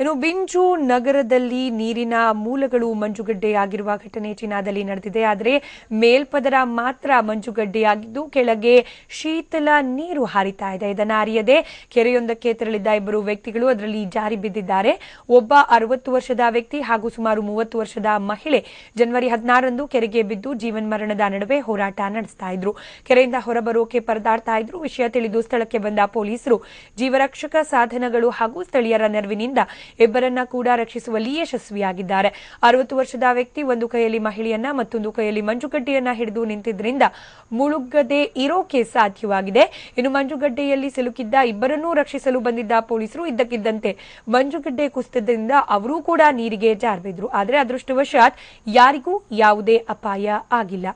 ಇನ್ನು ಬಿಂಜು ನಗರದಲ್ಲಿ ನೀರಿನ ಮೂಲಗಳು ಮಂಜುಗಡ್ಡೆಯಾಗಿರುವ ಘಟನೆ ಚೀನಾದಲ್ಲಿ ನಡೆದಿದೆ. ಆದರೆ ಮೇಲ್ಪದರ ಮಾತ್ರ ಮಂಜುಗಡ್ಡೆಯಾಗಿದ್ದು ಕೆಳಗೆ ಶೀತಲ ನೀರು ಹಾರಿತಾ ಇದೆ. ಇದನ್ನು ಅರಿಯದೆ ಕೆರೆಯೊಂದಕ್ಕೆ ತೆರಳಿದ್ದ ಇಬ್ಬರು ವ್ಯಕ್ತಿಗಳು ಅದರಲ್ಲಿ ಜಾರಿ ಬಿದ್ದಿದ್ದಾರೆ. ಒಬ್ಬ ಅರವತ್ತು ವರ್ಷದ ವ್ಯಕ್ತಿ ಹಾಗೂ ಸುಮಾರು ಮೂವತ್ತು ವರ್ಷದ ಮಹಿಳೆ ಜನವರಿ ಹದಿನಾರರಂದು ಕೆರೆಗೆ ಬಿದ್ದು ಜೀವನ್ಮರಣದ ನಡುವೆ ಹೋರಾಟ ನಡೆಸ್ತಾ ಇದ್ರು. ಕೆರೆಯಿಂದ ಹೊರಬರೋಕೆ ಪರದಾಡ್ತಾ ಇದ್ರು. ವಿಷಯ ತಿಳಿದು ಸ್ಥಳಕ್ಕೆ ಬಂದ ಪೊಲೀಸರು ಜೀವರಕ್ಷಕ ಸಾಧನಗಳು ಹಾಗೂ ಸ್ಥಳೀಯರ ನೆರವಿನಿಂದ ಇಬ್ಬರನ್ನ ಕೂಡ ರಕ್ಷಿಸುವಲ್ಲಿ ಯಶಸ್ವಿಯಾಗಿದ್ದಾರೆ. ಅರವತ್ತು ವರ್ಷದ ವ್ಯಕ್ತಿ ಒಂದು ಕೈಯಲ್ಲಿ ಮಹಿಳೆಯನ್ನ ಮತ್ತೊಂದು ಕೈಯಲ್ಲಿ ಮಂಜುಗಡ್ಡೆಯನ್ನ ಹಿಡಿದು ನಿಂತಿದ್ದರಿಂದ ಮುಳುಗದೆ ಇರೋಕೆ ಸಾಧ್ಯವಾಗಿದೆ. ಇನ್ನು ಮಂಜುಗಡ್ಡೆಯಲ್ಲಿ ಸಿಲುಕಿದ್ದ ಇಬ್ಬರನ್ನೂ ರಕ್ಷಿಸಲು ಬಂದಿದ್ದ ಪೊಲೀಸರು ಇದ್ದಕ್ಕಿದ್ದಂತೆ ಮಂಜುಗಡ್ಡೆ ಕುಸಿತದಿಂದ ಅವರೂ ಕೂಡ ನೀರಿಗೆ ಜಾರ್ಬಿದ್ರು. ಆದರೆ ಅದೃಷ್ಟವಶಾತ್ ಯಾರಿಗೂ ಯಾವುದೇ ಅಪಾಯ ಆಗಿಲ್ಲ.